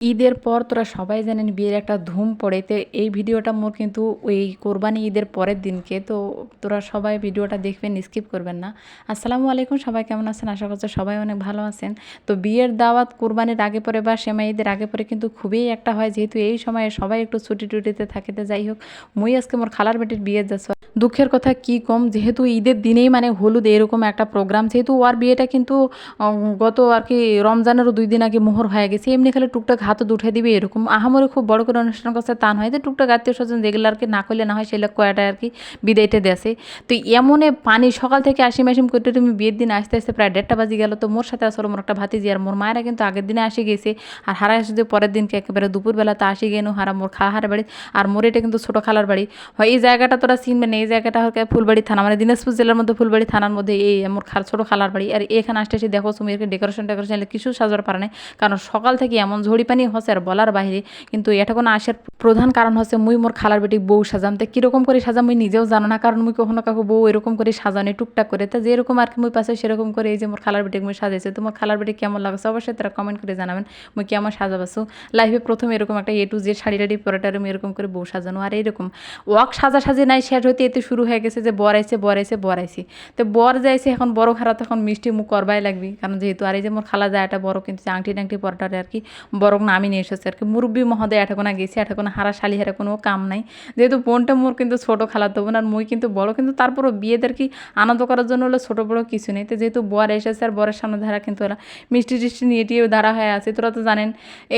ঈদের পর তোরা সবাই জানেন বিয়ের একটা ধুম পড়ে, তো এই ভিডিওটা মোর কিন্তু ওই কোরবানি ঈদের পরের দিনকে, তো তোরা সবাই ভিডিওটা দেখবেন, স্কিপ করবেন না। আসসালামু আলাইকুম, সবাই কেমন আছেন? আশা করছি সবাই অনেক ভালো আছেন। তো বিয়ের দাওয়াত কোরবানির আগে পরে বা সেমাই ঈদের আগে পরে কিন্তু খুবই একটা হয়, যেহেতু এই সময়ে সবাই একটু ছুটি টুটিতে থাকে, তো যাই হোক, মুই আজকে মোর খালার বেটির বিয়ে যাচ্ছ দুঃখের কথা কি কম, যেহেতু ঈদের দিনেই মানে হলুদ এরকম একটা প্রোগ্রাম, যেহেতু ওর বিয়েটা কিন্তু গত আর কি রমজানেরও দুই দিন আগে মোহর হয়ে গেছে, এমনি খালি টুকটাক হাতও উঠে দিবে, এরকম। আহামরি খুব বড় করে অনুষ্ঠান করছে, তা নয় যে টুকটাক আত্মীয় স্বজন যেগুলো আর কি না করলে না হয় সেগুলো কয়টা আর কি বিদায়টা দেশে তো এমনে পানি সকাল থেকে আসিম আসিম করতে তুমি বিয়ের দিন আসতে আসতে প্রায় দেড়টা বাজে গেল। তো মোর সাথে আসলে মোর একটা ভাতিজি আর মোর মায়েরা কিন্তু আগের দিনে আসে গেছে, আর হারা যে পরের দিনকে একেবারে দুপুরবেলা তো আসি গেনো, হারা মোর খাহার বাড়ি, আর মোর এটা কিন্তু ছোটো খালার বাড়ি। হয় এই জায়গাটা তোরা চিনবে না, এই জায়গাটা হচ্ছে ফুলবাড়ি থানা মানে দিনাজপুর জেলার মধ্যে ফুলবাড়ি থানার মধ্যে এই মোর খাল ছোটো খালার বাড়ি। আর এখানে আসতে এসে দেখো, তুমি ডেকোরেশন টেকোরেশন কিছু সাজার পারে না কারণ সকাল থেকে এমন ঝড়ি পানি হচ্ছে আর বলার বাইরে কিন্তু এটা কোনো আসার প্রধান কারণ হচ্ছে মুই মোর খালার বেটি বউ সাজাম। তো কীরকম করে সাজাম মুই নিজেও জানো না, কারণ মুই কখনো কাকু বউ এরকম করে সাজানি টুকটাক করে। তা যেরকম আর কি মুই পাশে সেরকম করে এই যে মোর খালার বেটিকে মুই সাজাইছে তোমার খালার বেটি কেমন লাগছে অবশ্যই তারা কমেন্ট করে জানাবেন, মুই কেমন সাজাবাসু। লাইফে প্রথম এরকম একটা এ টু যে শাড়ি টাড়ি পরে আমি এরকম করে বউ সাজানো, আর এরকম। ওয়াক সাজা সাজি নাই শেষ হইতে এতে শুরু হয়ে গেছে যে বর আইছে বর আইছে বর আইছে। তো বর যাইছে এখন বড় খারাপ তখন মিষ্টি মুখ করবাই লাগবি, কারণ যেহেতু আর এই যে মোর খালা যায় একটা বড়, কিন্তু আংটি টাংটি পরটারে আর কি বড় নামি নিয়ে এসেছে। আর কি মুরব্বী মহোদয় এটাকোনা গেছি এটাকোনা হারা শালি হারা কোনো কাম নাই। যেহেতু বোনটা মোর কিন্তু ছোটো খালাতো বোন আর মুই কিন্তু বড়, কিন্তু তারপরও বিয়েদের কি আনন্দ করার জন্য হলো ছোটো বড়ো কিছু নেই। তো যেহেতু বর এসেছে আর বরের সামনে ধারা কিন্তু ওরা মিষ্টি টিষ্টি নিয়ে টিয়ে ধারা হয়ে আছে। তোরা তো জানেন,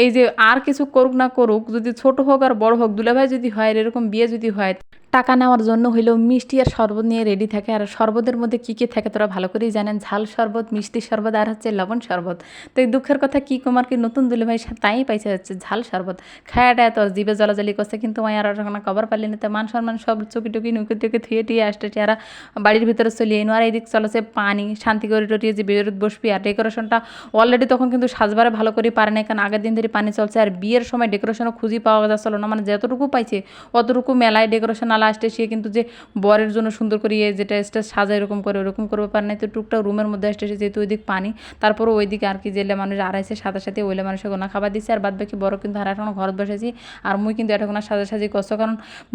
এই যে আর কিছু করুক না করুক, যদি ছোট হোক আর বড় হোক, দুলাভাই যদি হয় এরকম বিয়ে যদি হয় টাকা নেওয়ার জন্য হইলেও মিষ্টি আর শরবত নিয়ে রেডি থাকে। আর শরবতের মধ্যে কী কী থাকে তোরা ভালো করেই জানেন। ঝাল শরবত, মিষ্টি শরবত আর হচ্ছে লবণ শরবত। তো এই দুঃখের কথা কী কুমার কি নতুন দুলে ভাই তাই পাইছে হচ্ছে ঝাল শরবত। খায়াটা এত জিবে জলাজলি করছে, কিন্তু আমি আর ওখানে কবার পারলি না। তো মান সম্মান সব চুকি টুকি নুকি টুকি থুয়ে টুয়ে আসতে আর বাড়ির ভিতরে চলিয়ে এনো আর এইদিক চলেছে পানি, শান্তি করে টটিয়ে যে বিয়ের বসবি। আর ডেকোরেশনটা অলরেডি তখন কিন্তু সাজবারে ভালো করে পারে না কারণ আগের দিন ধরে পানি চলছে। আর বিয়ের সময় ডেকোরেশনও খুঁজি পাওয়া যাচ্ছিল না। মানে যতটুকু পাইছে, অতটুকু মেলায় ডেকোরেশন আসতে সে কিন্তু যে বরের জন্য সুন্দর করে ইয়ে যেটা স্টেজ সাজা এরকম করে, ওরকম করবে পারে নাই। তো টুকটাক রুমের মধ্যে আসতে যেহেতু ওইদিক পানি তারপর ওইদিকে আর কি জেলে মানুষ আড়াইছে সাথে সাথে ওইলে মানুষের গোনা খাবার দিচ্ছে আর বাদ বাকি বড় কিন্তু আর এখন ঘরত বসেছি, আর মুই কিন্তু এটা কোনো সাজাসাজি করছ। কারণ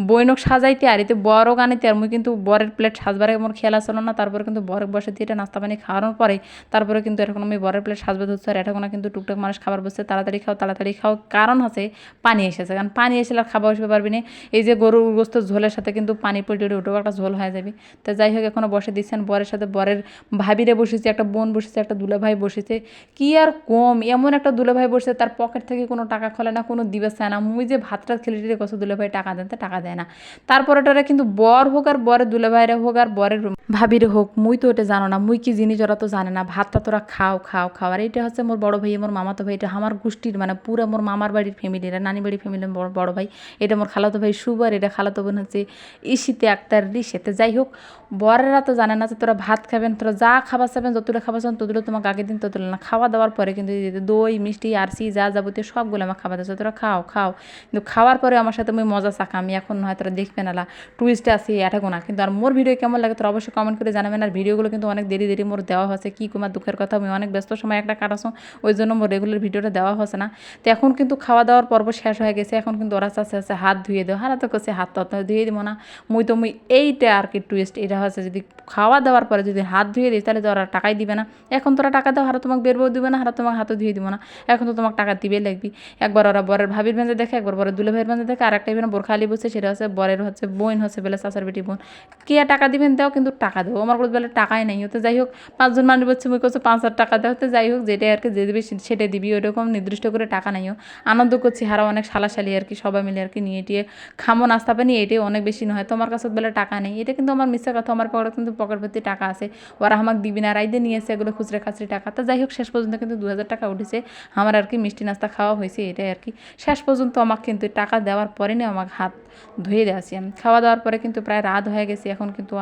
বইনক সাজাইতে আর এতে বড় গানিতে, আর মুই কিন্তু বরের প্লেট সাজবারে আমার খেয়াল আসলো না তারপরে কিন্তু বরের বসে দিয়ে এটা নাস্তা পানি খাওয়ানোর পরে তারপরে কিন্তু এখন আমি বরের প্লেট সাজবে ধরছি আর এটা কোনো কিন্তু টুকটাক মানুষ খাবার বসছে, তাড়াতাড়ি খাও তাড়াতাড়ি খাও। কারণ হচ্ছে পানি এসেছে, কারণ পানি এসে আর খাবার বসবে পারবি না। এই যে গরুর গোস্ত ঝোলের সাথে কিন্তু পানি পড়ে উঠেও একটা ঝোল হয়ে যাবে। তো যাই হোক এখনও বসে দিচ্ছেন বরের সাথে। বরের ভাবিরে বসেছে, একটা বোন বসেছে, একটা দুলাভাই বসেছে। কি আর কম, এমন একটা দুলাভাই বসেছে তার পকেট থেকে কোনো টাকা খোলে না, কোনো দিবে চায় না। মুই যে ভাতটা খেলে টেলে কত দুলাভাই টাকা দেন, তা টাকা দেয় না। তারপরে ওটা কিন্তু বর হোক আর বরের দুলে দুলাভাইরা হোক আর বরের ভাবিরে হোক, মুই তো ওটা জানো না, মুই কি জিনিস ওরা তো জানে না। ভাতটা তোরা খাও খাও খাও। আর এটা হচ্ছে মোর বড় ভাই, মোর মামাতো ভাই, এটা আমার গোষ্ঠীর মানে পুরো মোর মামার বাড়ির ফ্যামিলি এটা নানি বাড়ির ফ্যামিলির বড় ভাই। এটা মোর খালাতো ভাই সুবার, এটা খালাতো বোন হচ্ছে ইসিতে আক্তার রিসেতে যাই হোক, বরেরা তো জানে না যে তোরা ভাত খাবেন, তোরা যা খাবার চাবেন যতটা খাবার চাবেন ততটা তোমাকে আগের দিন ততটা না। খাওয়া দাওয়ার পরে কিন্তু দই, মিষ্টি, আরসি, যা যাবতীয় সবগুলো আমার খাবার দিচ্ছে তোরা খাও খাও। কিন্তু খাওয়ার পরে আমার সাথে আমি মজা চাকা, আমি এখন নয় তোরা দেখবে না টুইস্টে আসি এটা গোনা কিন্তু আর মোর ভিডিও কেমন লাগে তোরা অবশ্যই কমেন্ট করে জানাবেন। আর ভিডিওগুলো কিন্তু অনেক দেরি দেরি মোর দেওয়া হয়েছে। কী কুমার দুঃখের কথা, আমি অনেক ব্যস্ত সময় একটা কাটাছো, ওই জন্য মোর রেগুলার ভিডিওটা দেওয়া হচ্ছে না। তো এখন কিন্তু খাওয়া দাওয়ার পর্ব শেষ হয়ে গেছে। এখন কিন্তু ওরা চাচ্ছে হাত ধুয়ে দেওয়া হারা তো করছে হাত তো ধুয়ে দিব না। মুই তো মুই এইটা আর কি টুইস্ট এটা হচ্ছে যদি খাওয়া দাওয়ার পরে যদি হাত ধুয়ে দিই তাহলে তো ওরা টাকাই দিবে না। এখন তোরা টাকা দাও, হারা তোমাকে বেরবো দিবে না, হারা তোমাকে হাতও ধুয়ে দিব না। এখন তো তোমাকে টাকা দিবে লাগবি। একবার ওরা বরের ভাবির ভেঞ্জে দেখে, একবার বরের দুলে ভাইয়ের ভেঞ্জে দেখে আর একটা ইভেন বোরখালি বসে, সেটা হচ্ছে বরের হচ্ছে বোন, হচ্ছে বেলে চাচার বেটি বোন। কে টাকা দিবেন দাও, কিন্তু টাকা দেবো আমার বলতে বেলে টাকাই নাই। হতে যাই হোক, পাঁচজন মানুষ বলছে মুই করছে পাঁচ হাজার টাকা দেওয়া হতে যাই হোক, যেটাই আর কি, যে দিবি সেটাই দিবি। ওরকম নির্দিষ্ট করে টাকা নাইও আনন্দ করছি, হারা অনেক সালাশালি আর কি, সবাই মিলে আর কি, নিয়ে টিয়ে খামো, নাস্তা পানি, এটাই অনেক বেশি নয়, তোমার কাছে বেলে টাকা নেই। এটা কিন্তু আমার মিথ্যা কথা, আমার পকেটে কিন্তু পকেট ভর্তি টাকা আছে। ওরা আমাকে দিবি না রাইদে নিয়ে এসে এগুলো খুচরে খাচরি টাকা। তো যাই হোক, শেষ পর্যন্ত কিন্তু দু হাজার টাকা উঠেছে। আমার আর কি মিষ্টি নাস্তা খাওয়া হয়েছে, এটাই আর কি। শেষ পর্যন্ত আমাকে কিন্তু টাকা দেওয়ার পরে না আমাকে হাত ধুয়ে দেওয়াছি খাওয়া দাওয়ার পরে কিন্তু প্রায় রাত হয়ে গেছে, এখন কিন্তু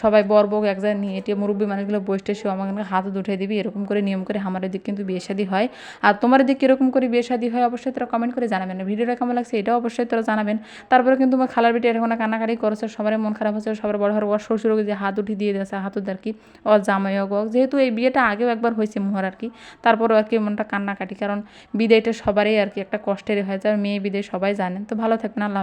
সবাই বর বউ এক জায়গায় নিয়ে এটি মুরব্বী মানুষগুলো বসতে সেও আমাকে হাত উঠে দিবি, এরকম করে নিয়ম করে আমার দিক কিন্তু বিয়ে শাদী হয়। আর তোমার দিক কীরকম করে বিয়ে শাদী হয়, অবশ্যই তোরা কমেন্ট করে জানাবেন। ভিডিওটা কেমন লাগছে, এটাও অবশ্যই তোরা জানাবেন। তারপরে কিন্তু আমার খালার বেটি এখন মনে কান্নাকাটি করছে, সবারই মন খারাপ হচ্ছে সবার বড় হওয়ার শ্বশুর যে হাত উঠিয়ে দিয়ে দিয়েছে হাতুদ আর কি ও জামাই হোক যেহেতু এই বিয়েটা আগেও একবার হয়েছে মোহর আর কি, তারপরও আর কি মনটা কান্নাকাটি, কারণ বিদায়টা সবারই আর কি একটা কষ্টেরই হয়ে যায়, মেয়ে বিদায় সবাই জানেন তো ভালো থাকবেন, আল্লাহ।